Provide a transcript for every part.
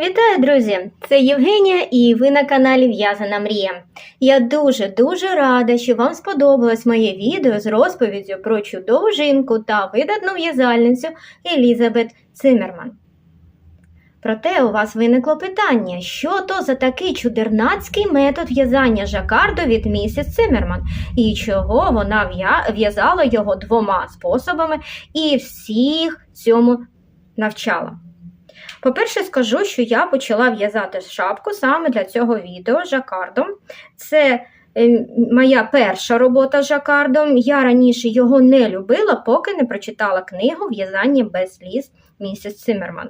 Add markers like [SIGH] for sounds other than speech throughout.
Вітаю, друзі! Це Євгенія і ви на каналі В'язана Мрія. Я дуже-дуже рада, що вам сподобалось моє відео з розповіддю про чудову жінку та видатну в'язальницю Елізабет Циммерман. Проте у вас виникло питання, що то за такий чудернацький метод в'язання жакарду від місіс Циммерман і чого вона в'язала його двома способами і всіх цьому навчала. По-перше, скажу, що я почала в'язати шапку саме для цього відео жакардом. Це е, моя перша робота з жакардом. Я раніше його не любила, поки не прочитала книгу В'язання без сліз місіс Циммерман.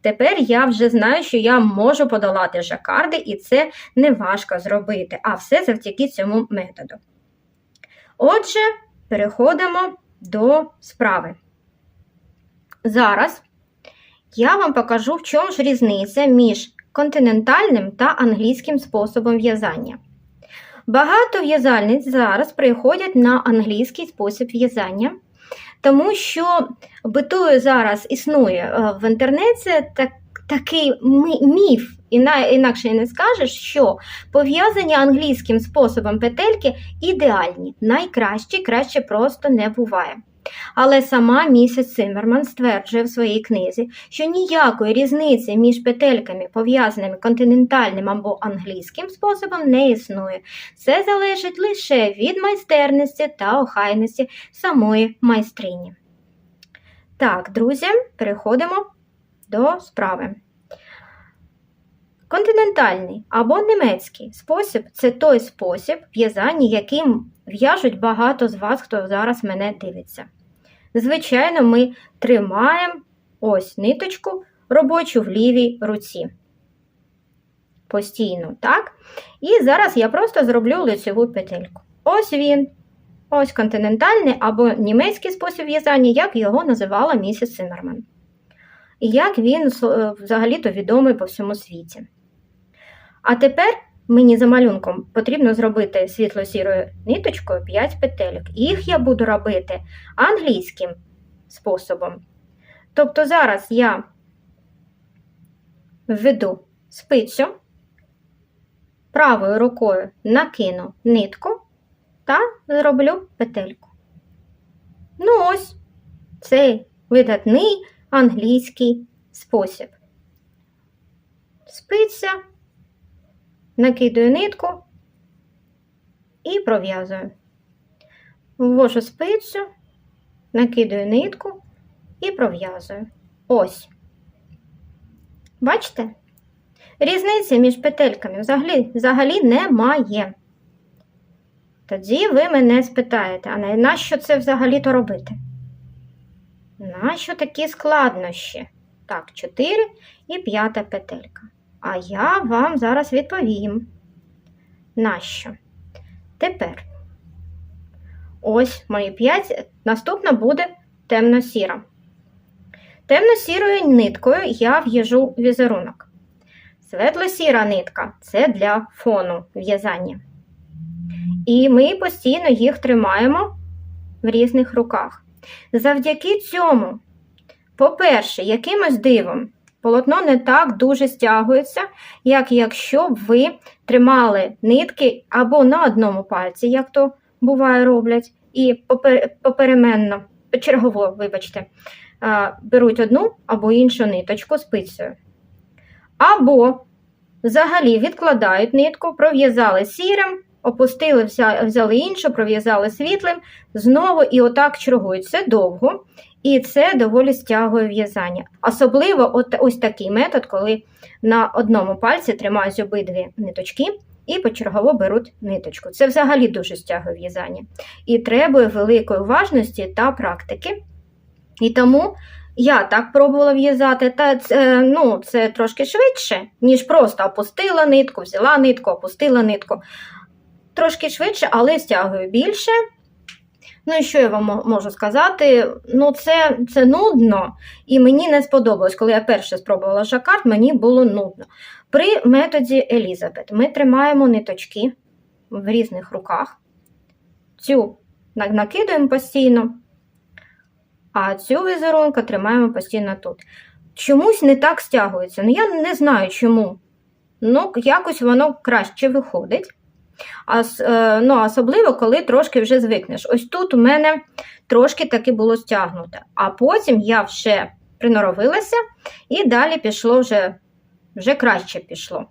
Тепер я вже знаю, що я можу подолати жакарди, і це не важко зробити, а все завдяки цьому методу. Отже, переходимо до справи. Зараз я вам покажу, в чому ж різниця між континентальним та англійським способом в'язання. Багато в'язальниць зараз переходять на англійський спосіб в'язання, тому що битує зараз існує е, в інтернеті так, такий міф, іна- інакше не скажеш, що пов'язані англійським способом петельки ідеальні, найкращі, краще просто не буває. Але сама місіс Циммерман стверджує в своїй книзі, що ніякої різниці між петельками, пов'язаними континентальним або англійським способом, не існує. Це залежить лише від майстерності та охайності самої майстрині. Так, друзі, переходимо до справи. Континентальний або німецький спосіб це той спосіб в'язання, яким в'яжуть багато з вас, хто зараз мене дивиться. Звичайно, ми тримаємо ось ниточку робочу в лівій руці. Постійно, так? І зараз я просто зроблю лицеву петельку. Ось він. Ось континентальний або німецький спосіб в'язання, як його називала місіс Циммерман. І як він е, взагалі-то відомий по всьому світі. А тепер мені за малюнком потрібно зробити світло-сірою ниточкою 5 петельок. Їх я буду робити англійським способом. Тобто зараз я введу спицю, правою рукою накину нитку та зроблю петельку. Ну ось цей видатний англійський спосіб. Спиця, накидаю нитку і пров'язую. Ввожу спицю, накидаю нитку і пров'язую. Ось. Бачите? Різниці між петельками взагалі, взагалі немає. Тоді ви мене спитаєте, а на- нащо це взагалі-то робити? Нащо такі складнощі? Так, 4 і п'ята петелька. А я вам зараз відповім. Нащо? Тепер. Ось мої 5. Наступна буде темно-сіра. Темно-сірою ниткою я в'яжу візерунок. Светло-сіра нитка це для фону в'язання. І ми постійно їх тримаємо в різних руках. Завдяки цьому, по-перше, якимось дивом полотно не так дуже стягується, як якщо б ви тримали нитки або на одному пальці, як то буває роблять, і попеременно, чергово, вибачте, беруть одну або іншу ниточку спицею. Або взагалі відкладають нитку, пров'язали сірим, опустили, взяли іншу, пров'язали світлим, знову і отак чергують. Це довго, і це доволі стягує в'язання. Особливо от, ось такий метод, коли на одному пальці тримають обидві ниточки і почергово беруть ниточку. Це взагалі дуже стягує в'язання. І требує великої уважності та практики. І тому я так пробувала в'язати, та це, ну, це трошки швидше, ніж просто опустила нитку, взяла нитку, опустила нитку. Трошки швидше, але стягую більше. Ну і що я вам можу сказати? Ну, це, це нудно, і мені не сподобалось. Коли я перше спробувала жакард, мені було нудно. При методі Елізабет ми тримаємо ниточки в різних руках. Цю накидуємо постійно, а цю візерунку тримаємо постійно тут. чомусь не так стягується. Ну, я не знаю чому. Ну, якось воно краще виходить. А, е, ну, особливо, коли трошки вже звикнеш. Ось тут у мене трошки таки було стягнуте. А потім я вже приноровилася і далі пішло вже, вже краще пішло.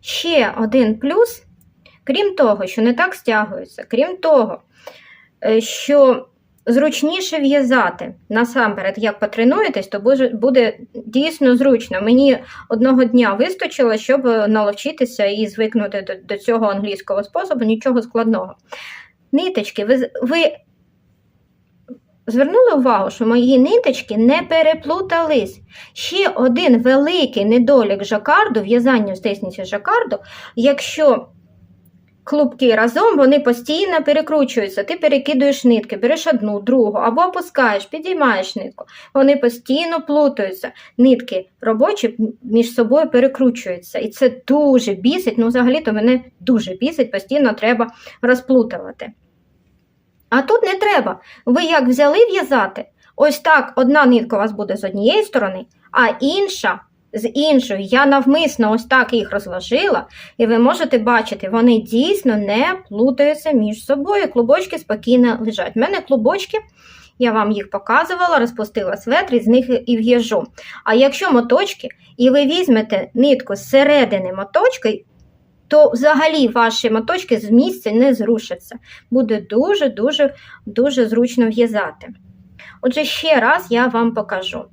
Ще один плюс, крім того, що не так стягується, крім того, е, що зручніше в'язати. Насамперед, як потренуєтесь, то буде, дійсно зручно. Мені одного дня вистачило, щоб е, наловчитися і звикнути до, цього англійського способу, нічого складного. Ниточки, ви, ви звернули увагу, що мої ниточки не переплутались. Ще один великий недолік жакарду, в'язання з техніці жакарду, якщо клубки разом, вони постійно перекручуються. Ти перекидуєш нитки, береш одну, другу, або опускаєш, підіймаєш нитку. Вони постійно плутаються. Нитки робочі між собою перекручуються. І це дуже бісить. Ну, взагалі-то мене дуже бісить, постійно треба розплутувати. А тут не треба. Ви як взяли в'язати, ось так одна нитка у вас буде з однієї сторони, а інша з іншої. Я навмисно ось так їх розложила, і ви можете бачити, вони дійсно не плутаються між собою. Клубочки спокійно лежать. У мене клубочки, я вам їх показувала, розпустила светр, і з них і в'яжу. А якщо моточки, і ви візьмете нитку з середини моточки, то взагалі ваші моточки з місця не зрушаться. Буде дуже-дуже дуже зручно в'язати. Отже, ще раз я вам покажу.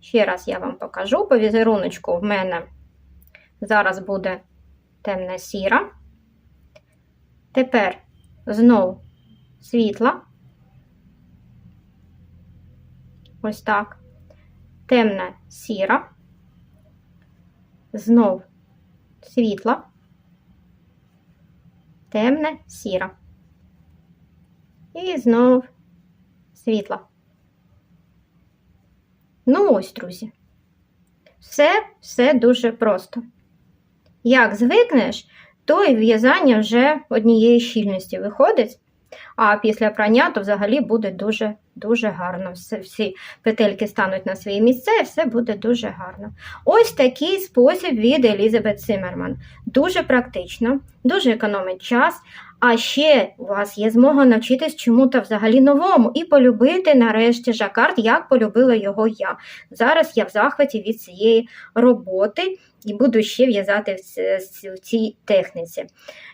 Ще раз я вам покажу по візеруночку в мене зараз буде темна сіра. Тепер знов світла. Ось так. Темна сіра. Знов світла. Темна сіра. І знов світла. Ну ось, друзі. Все, все дуже просто. Як звикнеш, то і в'язання вже однієї щільності виходить, а після прання то взагалі буде дуже дуже гарно. Всі петельки стануть на свої місця і все буде дуже гарно. Ось такий спосіб від Елізабет Циммерман. Дуже практично, дуже економить час. А ще у вас є змога навчитись чому-то взагалі новому і полюбити нарешті жакард, як полюбила його я. Зараз я в захваті від цієї роботи і буду ще в'язати в цій техніці.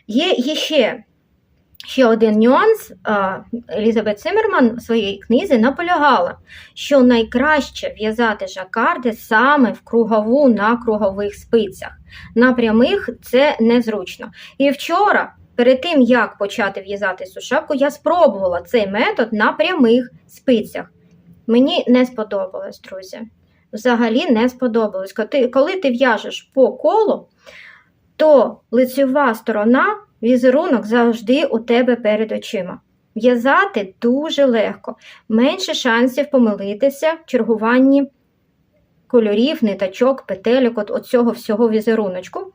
Є ще, ще один нюанс. Елізабет Циммерман в своїй книзі наполягала, що найкраще в'язати жакарди саме в кругову на кругових спицях. На прямих це незручно. І вчора. Перед тим, як почати в'язати цю шапку, я спробувала цей метод на прямих спицях. Мені не сподобалось, друзі. Взагалі не сподобалось. Коли ти, в'яжеш по колу, то лицьова сторона, візерунок завжди у тебе перед очима. В'язати дуже легко, менше шансів помилитися в чергуванні кольорів, ниточок, петельок, от, цього всього візеруночку.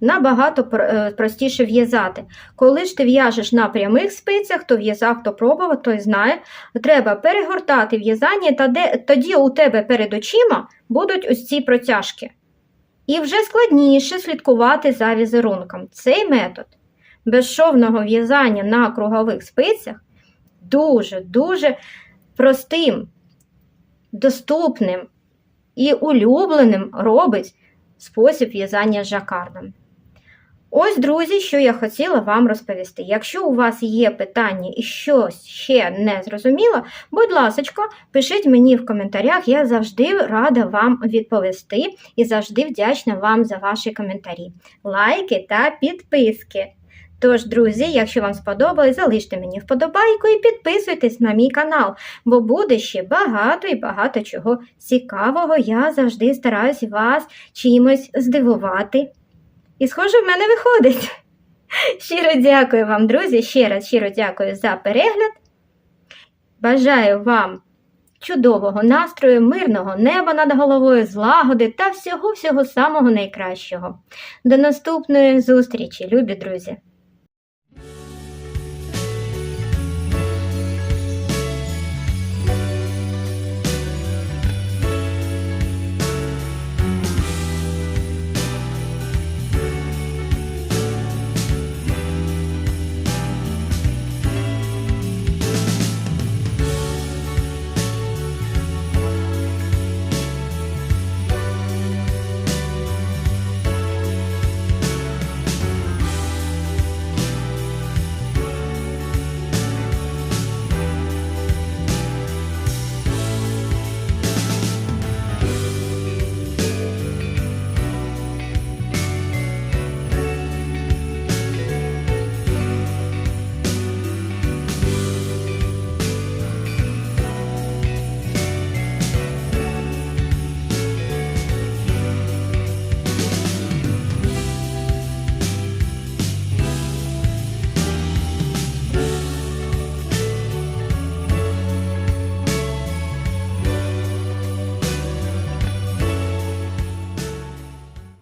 Набагато е, простіше в'язати. Коли ж ти в'яжеш на прямих спицях, то в'язав, хто пробував, той знає, треба перегортати в'язання, тоді у тебе перед очима будуть ось ці протяжки. І вже складніше слідкувати за візерунком. Цей метод безшовного в'язання на кругових спицях дуже-дуже простим, доступним і улюбленим робить спосіб в'язання жакардом. Ось, друзі, що я хотіла вам розповісти. Якщо у вас є питання і щось ще не зрозуміло, будь ласка, пишіть мені в коментарях, я завжди рада вам відповісти і завжди вдячна вам за ваші коментарі, лайки та підписки. Тож, друзі, якщо вам сподобалось, залиште мені вподобайку і підписуйтесь на мій канал, бо буде ще багато і багато чого цікавого. Я завжди стараюсь вас чимось здивувати. І схоже, в мене виходить. [LAUGHS] Щиро дякую вам, друзі. Ще раз щиро дякую за перегляд. Бажаю вам чудового настрою, мирного неба над головою, злагоди та всього-всього самого найкращого. До наступної зустрічі, любі друзі!